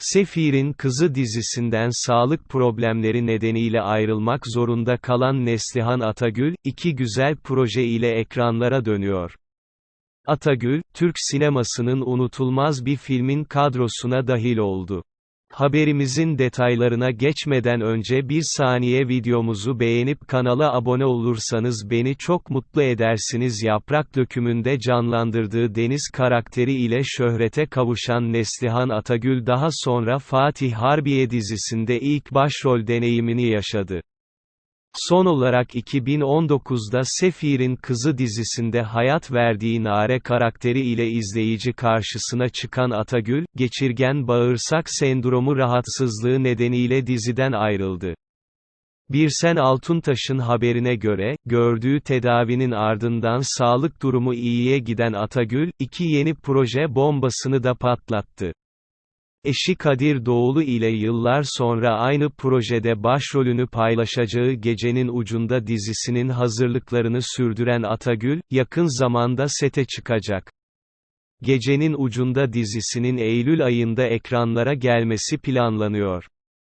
Sefir'in Kızı dizisinden sağlık problemleri nedeniyle ayrılmak zorunda kalan Neslihan Atagül, iki güzel proje ile ekranlara dönüyor. Atagül, Türk sinemasının unutulmaz bir filmin kadrosuna dahil oldu. Haberimizin detaylarına geçmeden önce bir saniye videomuzu beğenip kanala abone olursanız beni çok mutlu edersiniz. Yaprak dökümünde canlandırdığı Deniz karakteri ile şöhrete kavuşan Neslihan Atagül daha sonra Fatih Harbiye dizisinde ilk başrol deneyimini yaşadı. Son olarak 2019'da Sefir'in Kızı dizisinde hayat verdiği Nare karakteri ile izleyici karşısına çıkan Atagül, geçirgen bağırsak sendromu rahatsızlığı nedeniyle diziden ayrıldı. Birsen Altuntaş'ın haberine göre, gördüğü tedavinin ardından sağlık durumu iyiye giden Atagül, iki yeni proje bombasını da patlattı. Eşi Kadir Doğulu ile yıllar sonra aynı projede başrolünü paylaşacağı Gecenin Ucunda dizisinin hazırlıklarını sürdüren Atagül, yakın zamanda sete çıkacak. Gecenin Ucunda dizisinin Eylül ayında ekranlara gelmesi planlanıyor.